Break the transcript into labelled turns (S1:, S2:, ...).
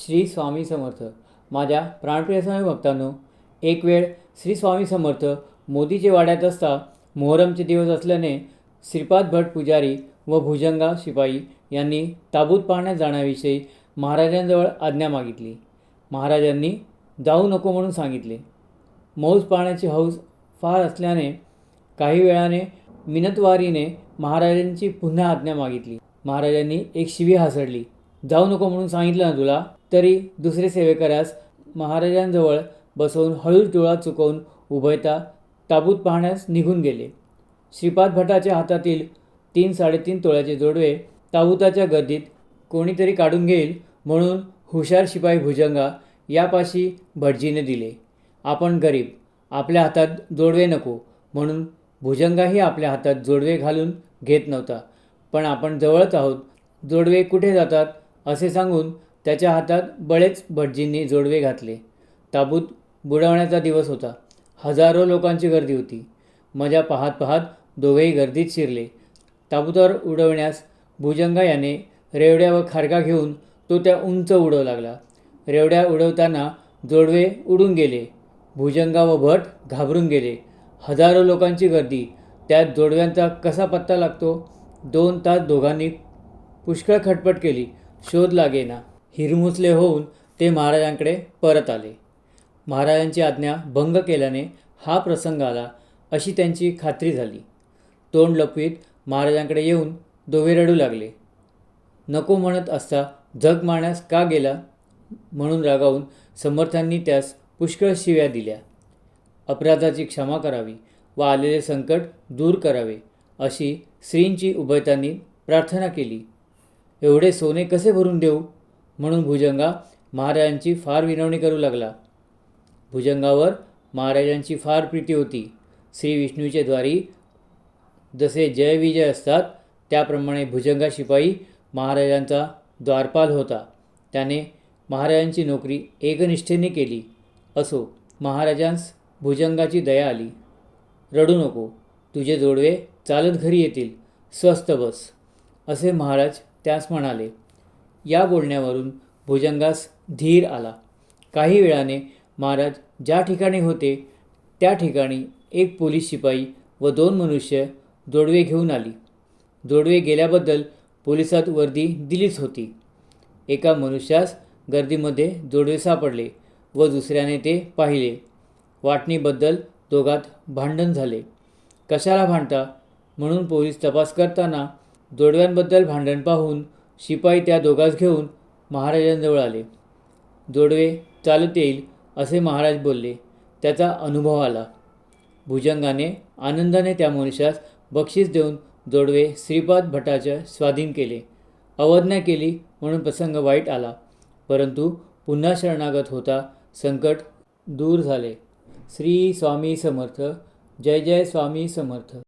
S1: श्री स्वामी समर्थ. माझ्या प्राणप्रिय स्वामी भक्तांनो एक वेळ श्री स्वामी समर्थ मोदीचे वाड्यात असता मोहरमचे दिवस असल्याने श्रीपाद भट पुजारी व भुजंगा शिपाई यांनी ताबूत पाहण्यात जाण्याविषयी महाराजांजवळ आज्ञा मागितली. महाराजांनी जाऊ नको म्हणून सांगितले. मौज पाहण्याची हौस फार असल्याने काही वेळाने मिनतवारीने महाराजांची पुन्हा आज्ञा मागितली. महाराजांनी एक शिवी हासडली. जाऊ नको म्हणून सांगितलं ना तुला तरी दुसरे सेवेकऱ्यास महाराजांजवळ बसवून हळूच डोळा चुकवून उभयता ताबूत पाहण्यास निघून गेले. श्रीपाद भटाच्या हातातील तीन साडेतीन तोळ्याचे जोडवे ताबुताच्या गर्दीत कोणीतरी काढून घेईल म्हणून हुशार शिपाई भुजंगा यापाशी भटजीने दिले. आपण गरीब आपल्या हातात जोडवे नको म्हणून भुजंगाही आपल्या हातात जोडवे घालून घेत नव्हता. पण आपण जवळच आहोत जोडवे कुठे जातात? असे सांगून त्याच्या हातात बळेच भटजींनी जोडवे घातले. ताबूत बुडवण्याचा दिवस होता. हजारो लोकांची गर्दी होती. मजा पाहत पाहत दोघेही गर्दीत शिरले. ताबूतावर उडवण्यास भुजंगा याने रेवड्या व खारका घेऊन तो त्या उंच उडवू लागला. रेवड्या उडवताना जोडवे उडून गेले. भुजंगा व भट घाबरून गेले. हजारो लोकांची गर्दी. त्यात जोडव्यांचा कसा पत्ता लागतो? दोन तास दोघांनी पुष्कळ खटपट केली. शोध लागेना हिरमुसले होऊन ते महाराजांकडे परत आले. महाराजांची आज्ञा भंग केल्याने हा प्रसंग आला अशी त्यांची खात्री झाली. तोंड लपवीत महाराजांकडे येऊन दोघे रडू लागले. नको म्हणत असता जग मारण्यास का गेला? म्हणून रागावून समर्थांनी त्यास पुष्कळ शिव्या दिल्या. अपराधाची क्षमा करावी व आलेले संकट दूर करावे अशी श्रींची उभयतांनी प्रार्थना केली. एवढे सोने कसे भरून देऊ? म्हणून भुजंगा महाराजांची फार विनवणी करू लागला. भुजंगावर महाराजांची फार प्रीती होती. श्री विष्णूच्या द्वारी जसे जय विजय असतात त्याप्रमाणे भुजंगा शिपाई महाराजांचा द्वारपाल होता. त्याने महाराजांची नोकरी एकनिष्ठेने केली. असो महाराजांस भुजंगाची दया आली. रडू नको. तुझे जोडवे चालत घरी येतील. स्वस्थ बस. असे महाराज त्यास म्हणाले या बोलण्यावरून भुजंगास धीर आला. काही वेळाने महाराज ज्या ठिकाणी होते त्या ठिकाणी एक पोलीस शिपाई व दोन मनुष्य जोडवे घेऊन आली. जोडवे गेल्याबद्दल पोलिसात वर्दी दिलीच होती. एका मनुष्यास गर्दीमध्ये जोडवे सापडले व दुसऱ्याने ते पाहिले. वाटणीबद्दल दोघात भांडण झाले. कशाला भांडता? म्हणून पोलीस तपास करताना जोडव्यांबद्दल भांडण पाहून शिपाई त्या दोघास घेऊन महाराजांजवळ आले. जोडवे चालत येईल असे महाराज बोलले. त्याचा अनुभव आला. भुजंगाने आनंदाने त्या मनुष्यास बक्षीस देऊन जोडवे श्रीपाद भटाच्या स्वाधीन केले. अवज्ञा केली म्हणून प्रसंग वाईट आला. परंतु पुन्हा शरणागत होता संकट दूर झाले. श्री स्वामी समर्थ. जय जय स्वामी समर्थ.